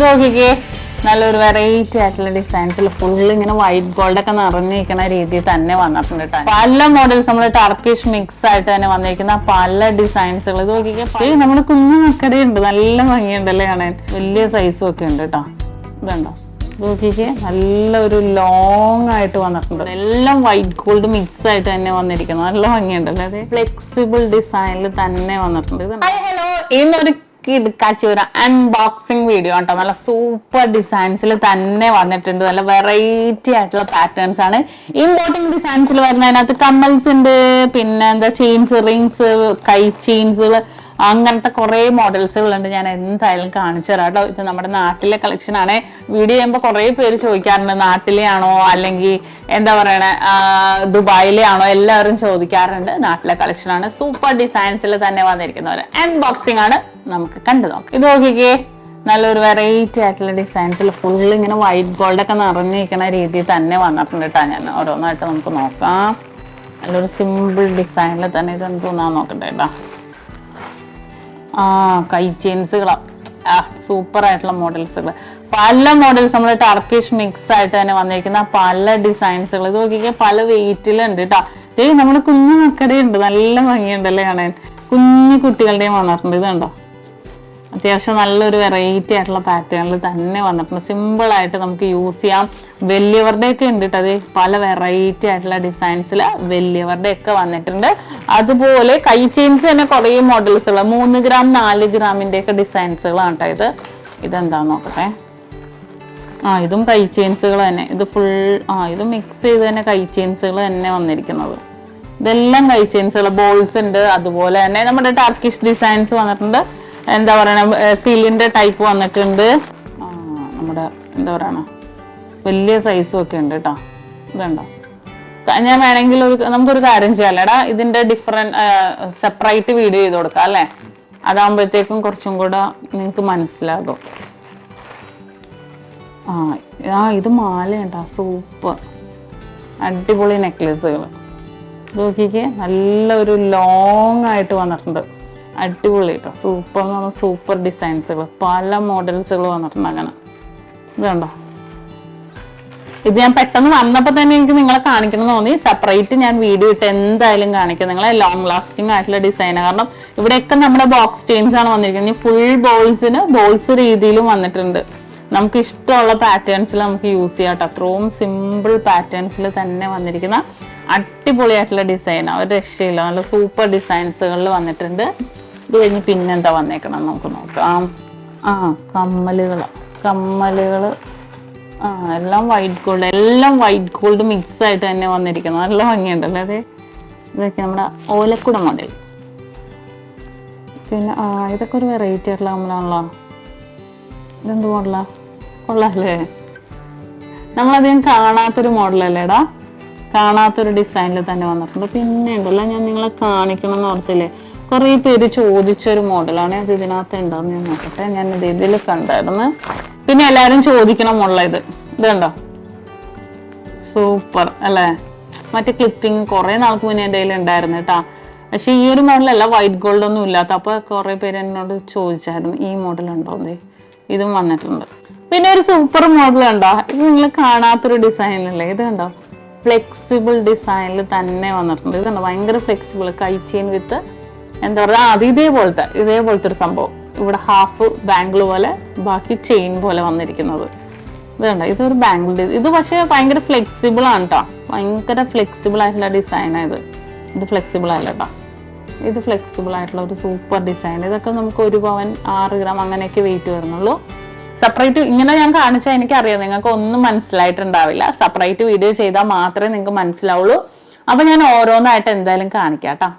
ഇത് നോക്കിക്കേ. നല്ലൊരു വെറൈറ്റി ആയിട്ടുള്ള ഡിസൈൻസിൽ ഫുൾ ഇങ്ങനെ വൈറ്റ് ഗോൾഡ് ഒക്കെ നിറഞ്ഞിരിക്കുന്ന രീതിയിൽ തന്നെ വന്നിട്ടുണ്ട് കേട്ടോ പല മോഡൽസ് നമ്മൾ ടർക്കിഷ് മിക്സ് ആയിട്ട് തന്നെ വന്നിരിക്കുന്ന പല ഡിസൈൻസുകൾ ഇത് നോക്കിക്കേ നമ്മുടെ കുഞ്ഞു മക്കടെ ഉണ്ട് നല്ല ഭംഗിയുണ്ടല്ലേ കാണാൻ. വലിയ സൈസും ഒക്കെ ഉണ്ട് കേട്ടോ ഇതുണ്ടോ? നല്ല ഒരു ലോങ് ആയിട്ട് വന്നിട്ടുണ്ട്. എല്ലാം വൈറ്റ് ഗോൾഡ് മിക്സ് ആയിട്ട് തന്നെ വന്നിരിക്കുന്നത് നല്ല ഭംഗിയുണ്ടല്ലോ അതെ? ഫ്ലെക്സിബിൾ ഡിസൈനിൽ തന്നെ വന്നിട്ടുണ്ട്. ഹലോ ഇന്നൊരു കിടക്കാച്ചി ഒരു അൺബോക്സിംഗ് വീഡിയോ കേട്ടോ നല്ല സൂപ്പർ ഡിസൈൻസിൽ തന്നെ വന്നിട്ടുണ്ട്. നല്ല വെറൈറ്റി ആയിട്ടുള്ള പാറ്റേൺസ് ആണ്. ഇമ്പോർട്ടിംഗ് ഡിസൈൻസിൽ വരുന്നതിനകത്ത് കമ്മൽസ് ഉണ്ട്. പിന്നെ എന്താ ചെയിൻസ് റിങ്സ് കൈ ചെയിൻസുകൾ അങ്ങനത്തെ കുറേ മോഡൽസുകളുണ്ട് ഞാൻ എന്തായാലും കാണിച്ചു തരാം കേട്ടോ. ഇത് നമ്മുടെ നാട്ടിലെ കളക്ഷൻ ആണ്. വീഡിയോ ചെയ്യുമ്പോൾ കുറേ പേര് ചോദിക്കാറുണ്ട് നാട്ടിലെ ആണോ അല്ലെങ്കിൽ എന്താ പറയണേ ദുബായിലെ ആണോ എല്ലാവരും ചോദിക്കാറുണ്ട്. നാട്ടിലെ കളക്ഷൻ ആണ്. സൂപ്പർ ഡിസൈൻസിൽ തന്നെ വന്നിരിക്കുന്നവർ അൺബോക്സിംഗ് ആണ്. നമുക്ക് കണ്ടു നോക്കാം. ഇത് നോക്കിക്കേ. നല്ലൊരു വെറൈറ്റി ആയിട്ടുള്ള ഡിസൈൻസിൽ ഫുൾ ഇങ്ങനെ വൈറ്റ് ഗോൾഡ് ഒക്കെ നിറഞ്ഞിരിക്കുന്ന രീതിയിൽ തന്നെ വന്നിട്ടുണ്ട് കേട്ടോ. ഞാൻ ഓരോന്നായിട്ട് നമുക്ക് നോക്കാം. നല്ലൊരു സിമ്പിൾ ഡിസൈനിൽ തന്നെ ഇത് തോന്നാൻ നോക്കട്ടെ കേട്ടോ. ആ കൈ ചെയിൻസുകളാ. ആ സൂപ്പർ ആയിട്ടുള്ള മോഡൽസുകൾ പല മോഡൽസ് നമ്മൾ ടർക്കിഷ് മിക്സ് ആയിട്ട് തന്നെ വന്നിരിക്കുന്ന പല ഡിസൈൻസുകൾ ഇത് നോക്കിക്കാൻ പല വെയിറ്റിലുണ്ട് കേട്ടോ ഏയ് നമ്മുടെ കുഞ്ഞു മക്കടെ ഉണ്ട് നല്ല ഭംഗിയുണ്ടല്ലേ കാണാൻ? കുഞ്ഞു കുട്ടികളുടെയും ഇത് കണ്ടോ? അത്യാവശ്യം നല്ലൊരു വെറൈറ്റി ആയിട്ടുള്ള പാറ്റേണിൽ തന്നെ വന്നിട്ടുണ്ട്. സിമ്പിൾ ആയിട്ട് നമുക്ക് യൂസ് ചെയ്യാം. വലിയവരുടെ ഒക്കെ ഉണ്ട് അത്. പല വെറൈറ്റി ആയിട്ടുള്ള ഡിസൈൻസിൽ വലിയവരുടെ ഒക്കെ വന്നിട്ടുണ്ട്. അതുപോലെ കൈ ചെയിൻസ് തന്നെ കുറേ ഉള്ള മൂന്ന് ഗ്രാം നാല് ഗ്രാമിന്റെ ഒക്കെ ഡിസൈൻസുകളാണ് കേട്ടോ ഇത്. ഇതെന്താ നോക്കട്ടെ? ആ ഇതും കൈ ചെയിൻസുകൾ തന്നെ. ഇത് ഫുൾ ആ ഇത് മിക്സ് ചെയ്ത് തന്നെ കൈ ചെയിൻസുകൾ തന്നെ വന്നിരിക്കുന്നത്. ഇതെല്ലാം കൈ ചെയിൻസുകൾ ബോൾസ് ഉണ്ട്. അതുപോലെ തന്നെ നമ്മുടെ ടർക്കിഷ് ഡിസൈൻസ് വന്നിട്ടുണ്ട്. എന്താ പറയണ സീലിന്റെ ടൈപ്പ് വന്നിട്ടുണ്ട്. നമ്മുടെ എന്താ പറയണ വലിയ സൈസും ഒക്കെ ഉണ്ട് കേട്ടോ ഇതുണ്ടോ? ഞാൻ വേണമെങ്കിൽ ഒരു നമുക്കൊരു കാര്യം ചെയ്യാലടാ ഇതിന്റെ ഡിഫറെന്റ് സെപ്പറേറ്റ് വീഡിയോ ചെയ്ത് കൊടുക്കാം അല്ലേ? അതാകുമ്പോഴത്തേക്കും കുറച്ചും കൂടെ നിങ്ങൾക്ക് മനസ്സിലാകും. ആ ആ ഇത് മാലയുണ്ടാ? സൂപ്പർ. അടിപൊളി നെക്ലസുകൾ നോക്കിക്ക് നല്ലൊരു ലോങ് ആയിട്ട് വന്നിട്ടുണ്ട്. അടിപൊളി കേട്ടോ സൂപ്പർ എന്ന് പറഞ്ഞാൽ സൂപ്പർ ഡിസൈൻസുകൾ പല മോഡൽസുകൾ വന്നിട്ടുണ്ട് അങ്ങനെ. ഇതുണ്ടോ ഇത് ഞാൻ പെട്ടെന്ന് വന്നപ്പോൾ തന്നെ എനിക്ക് നിങ്ങളെ കാണിക്കണം തോന്നി. സെപ്പറേറ്റ് ഞാൻ വീഡിയോ ഇട്ട് എന്തായാലും കാണിക്കാം. നിങ്ങളെ ലോങ് ലാസ്റ്റിംഗ് ആയിട്ടുള്ള ഡിസൈനാണ് കാരണം ഇവിടെയൊക്കെ നമ്മുടെ ബോക്സ് ചെയിൻസ് ആണ് വന്നിരിക്കുന്നത്. ഫുൾ ബോൾസിന് ബോൾസ് രീതിയിലും വന്നിട്ടുണ്ട്. നമുക്ക് ഇഷ്ടമുള്ള പാറ്റേൺസിൽ നമുക്ക് യൂസ് ചെയ്യാം കേട്ടോ അത്രയും സിമ്പിൾ പാറ്റേൺസിൽ തന്നെ വന്നിരിക്കുന്ന അടിപൊളിയായിട്ടുള്ള ഡിസൈനാണ് ഒരു രക്ഷയില്ല. നല്ല സൂപ്പർ ഡിസൈൻസുകളിൽ വന്നിട്ടുണ്ട്. ഇത് കഴിഞ്ഞ് പിന്നെന്താ വന്നേക്കണം നമുക്ക് നോക്കാം. ആ കമ്മലുകൾ കമ്മലുകൾ ആ എല്ലാം വൈറ്റ് ഗോൾഡ് എല്ലാം വൈറ്റ് ഗോൾഡ് മിക്സ് ആയിട്ട് തന്നെ വന്നിരിക്കുന്നത് നല്ല ഭംഗിയുണ്ടല്ലോ അതെ? ഇതൊക്കെ നമ്മുടെ ഓലക്കുട മോഡൽ പിന്നെ ആ ഇതൊക്കെ ഒരു വെറൈറ്റി ആയിട്ടുള്ള കമ്മലാണല്ലോ ഇതെന്ത് മോഡലാ കൊള്ളാല്ലേ? നമ്മളധികം കാണാത്തൊരു മോഡലല്ലേടാ കാണാത്തൊരു ഡിസൈനിൽ തന്നെ വന്നിട്ടുണ്ട്. പിന്നെ ഉണ്ടല്ലോ ഞാൻ നിങ്ങളെ കാണിക്കണം എന്ന് ഓർത്തില്ലേ? കുറേ പേര് ചോദിച്ചൊരു മോഡലാണ്. അത് ഇതിനകത്ത് ഉണ്ടാവും ഞാൻ നോക്കട്ടെ. ഞാൻ ഇത് ഇതിൽ കണ്ടായിരുന്നു. പിന്നെ എല്ലാവരും ചോദിക്കണം മോഡല ഇത്. ഇത് കണ്ടോ? സൂപ്പർ അല്ലേ? മറ്റേ ക്ലിപ്പിംഗ് കുറേ നാൾക്ക് മുന്നേ എന്റെ കയ്യിൽ ഉണ്ടായിരുന്നു കേട്ടാ. പക്ഷെ ഈ ഒരു മോഡലല്ല വൈറ്റ് ഗോൾഡ് ഒന്നും ഇല്ലാത്ത. അപ്പൊ കുറെ പേര് എന്നോട് ചോദിച്ചായിരുന്നു ഈ മോഡൽ ഉണ്ടോ? എന്ന്. ഇതും വന്നിട്ടുണ്ട്. പിന്നെ ഒരു സൂപ്പർ മോഡൽ ഉണ്ടോ ഇത് നിങ്ങൾ കാണാത്തൊരു ഡിസൈനല്ലേ ഇത് കണ്ടോ? ഫ്ലെക്സിബിൾ ഡിസൈനിൽ തന്നെ വന്നിട്ടുണ്ട്. ഇത് കണ്ടോ? ഭയങ്കര ഫ്ലെക്സിബിൾ കൈ ചെയിൻ വിത്ത് എന്താ പറയുക അത് ഇതേപോലത്തെ ഇതേപോലത്തെ ഒരു സംഭവം. ഇവിടെ ഹാഫ് ബാംഗിൾ പോലെ ബാക്കി ചെയിൻ പോലെ വന്നിരിക്കുന്നത്. ഇതുണ്ട് ഇതൊരു ബാംഗിളിന്റെ ഇത് പക്ഷേ ഭയങ്കര ഫ്ലെക്സിബിൾ ആണ് കേട്ടോ ഭയങ്കര ഫ്ലെക്സിബിൾ ആയിട്ടുള്ള ഡിസൈനാണ് ഇത്. ഇത് ഫ്ലെക്സിബിൾ അല്ല കേട്ടോ ഇത് ഫ്ലെക്സിബിൾ ആയിട്ടുള്ള ഒരു സൂപ്പർ ഡിസൈൻ ഇതൊക്കെ നമുക്ക് ഒരു പവൻ ആറ് ഗ്രാം അങ്ങനെയൊക്കെ വെയിറ്റ് വരുന്നുള്ളൂ. സെപ്പറേറ്റ് ഇങ്ങനെ ഞാൻ കാണിച്ചാൽ എനിക്കറിയാം. നിങ്ങൾക്ക് ഒന്നും മനസ്സിലായിട്ടുണ്ടാവില്ല. സെപ്പറേറ്റ് വീഡിയോ ചെയ്താൽ മാത്രമേ നിങ്ങൾക്ക് മനസ്സിലാവുള്ളൂ. അപ്പോൾ ഞാൻ ഓരോന്നായിട്ട് എന്തായാലും കാണിക്കാം കേട്ടോ